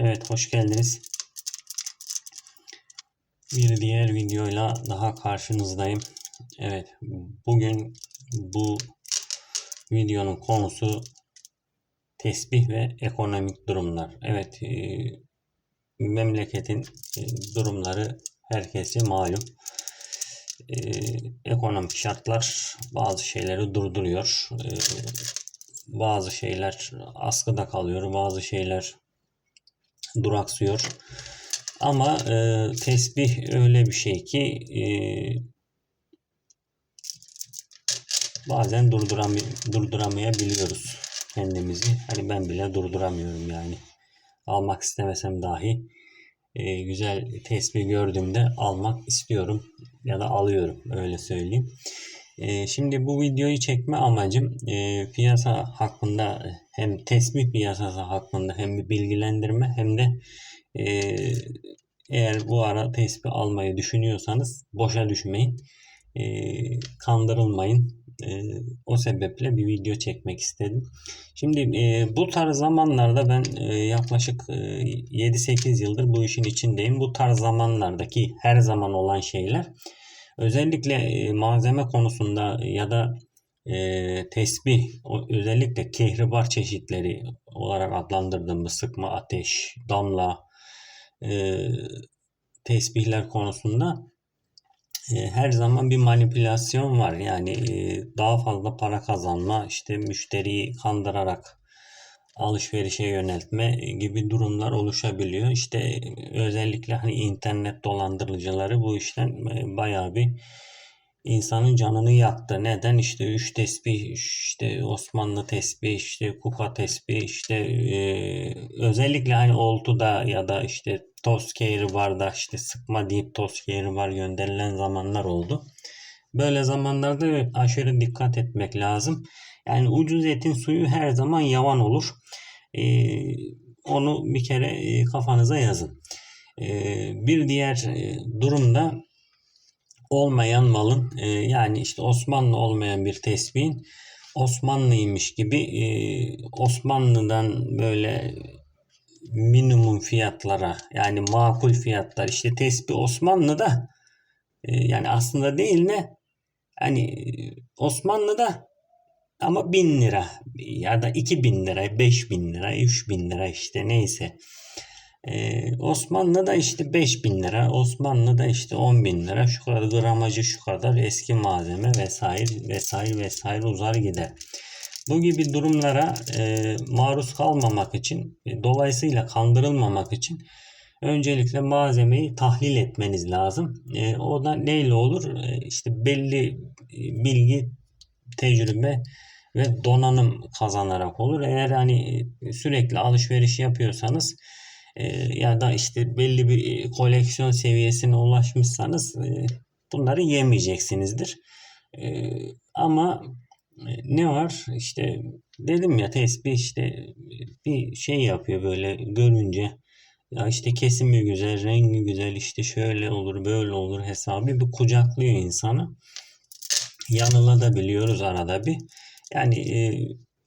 Evet, hoş geldiniz. Bir diğer videoyla daha karşınızdayım. Evet, bugün bu videonun konusu tesbih ve ekonomik durumlar. Evet, e, memleketin e, durumları herkese malum. E, ekonomik şartlar bazı şeyleri durduruyor. E, bazı şeyler askıda kalıyor, bazı şeyler duraksıyor. Ama e, tesbih öyle bir şey ki e, bazen durduram durduramayabiliyoruz kendimizi. Hani ben bile durduramıyorum yani. Almak istemesem dahi e, güzel tesbih gördüğümde almak istiyorum ya da alıyorum öyle söyleyeyim. E, şimdi bu videoyu çekme amacım e, piyasa hakkında hem tesbih piyasası hakkında hem bir bilgilendirme hem de e, eğer bu ara tesbih almayı düşünüyorsanız boşa düşmeyin. E, kandırılmayın. O sebeple bir video çekmek istedim. Şimdi bu tarz zamanlarda ben yaklaşık e, 7-8 yıldır bu işin içindeyim. Bu tarz zamanlardaki her zaman olan şeyler özellikle e, malzeme konusunda ya da e, tesbih özellikle kehribar çeşitleri olarak adlandırdığımız sıkma ateş, damla e, tesbihler konusunda e, her zaman bir manipülasyon var. Yani e, daha fazla para kazanma, işte müşteriyi kandırarak alışverişe yöneltme gibi durumlar oluşabiliyor. İşte özellikle hani internet dolandırıcıları bu işten e, bayağı bir insanın canını yaktı. Neden? İşte üç tesbih, işte Osmanlı tesbih, işte kupa tesbih, işte e, özellikle hani oltuda ya da işte toz keyri barda işte sıkma deyip toz keyri var gönderilen zamanlar oldu. Böyle zamanlarda aşırı dikkat etmek lazım. Yani ucuz etin suyu her zaman yavan olur. Ee, onu bir kere e, kafanıza yazın. Ee, bir diğer e, durumda olmayan malın e, yani işte Osmanlı olmayan bir tesbihin Osmanlıymış gibi e, Osmanlı'dan böyle minimum fiyatlara yani makul fiyatlar işte tesbih Osmanlı'da e, yani aslında değil ne hani Osmanlı'da ama bin lira ya da iki bin lira, beş bin lira, üç bin lira işte neyse. Ee, Osmanlı'da işte 5 bin lira, Osmanlı'da işte 10 bin lira, şu kadar gramajı şu kadar eski malzeme vesaire vesaire vesaire uzar gider. Bu gibi durumlara e, maruz kalmamak için, e, dolayısıyla kandırılmamak için öncelikle malzemeyi tahlil etmeniz lazım. E, o da neyle olur? E, işte belli e, bilgi, tecrübe ve donanım kazanarak olur. Eğer hani sürekli alışveriş yapıyorsanız e, ya da işte belli bir koleksiyon seviyesine ulaşmışsanız e, bunları yemeyeceksinizdir. E, ama e, ne var işte dedim ya tesbih işte bir şey yapıyor böyle görünce ya işte kesimi güzel, rengi güzel, işte şöyle olur, böyle olur hesabı bir kucaklıyor insanı. Yanılabiliyoruz arada bir. Yani e,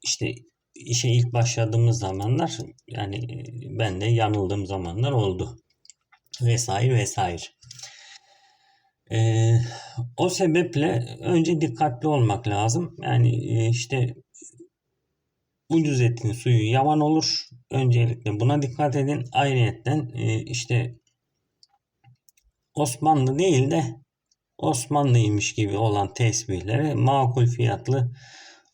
işte işe ilk başladığımız zamanlar yani e, ben de yanıldığım zamanlar oldu. Vesaire vesaire. Ee, o sebeple önce dikkatli olmak lazım. Yani e, işte ucuz etin suyu yavan olur. Öncelikle buna dikkat edin. Ayrıyetten e, işte Osmanlı değil de Osmanlıymış gibi olan tesbihlere makul fiyatlı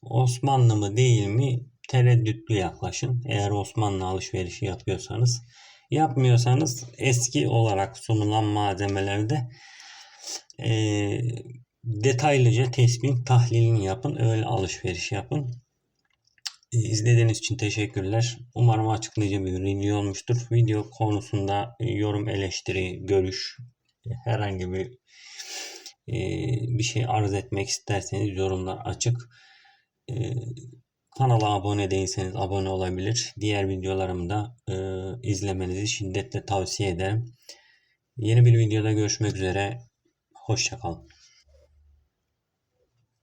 Osmanlı mı değil mi tereddütlü yaklaşın. Eğer Osmanlı alışverişi yapıyorsanız. Yapmıyorsanız eski olarak sunulan malzemelerde e, detaylıca tespit tahlilini yapın. Öyle alışveriş yapın. E, izlediğiniz için teşekkürler. Umarım açıklayıcı bir video olmuştur. Video konusunda yorum, eleştiri, görüş, herhangi bir e, bir şey arz etmek isterseniz yorumlar açık. E, kanala abone değilseniz abone olabilir. Diğer videolarımı da e, izlemenizi şiddetle tavsiye ederim. Yeni bir videoda görüşmek üzere. Hoşçakalın.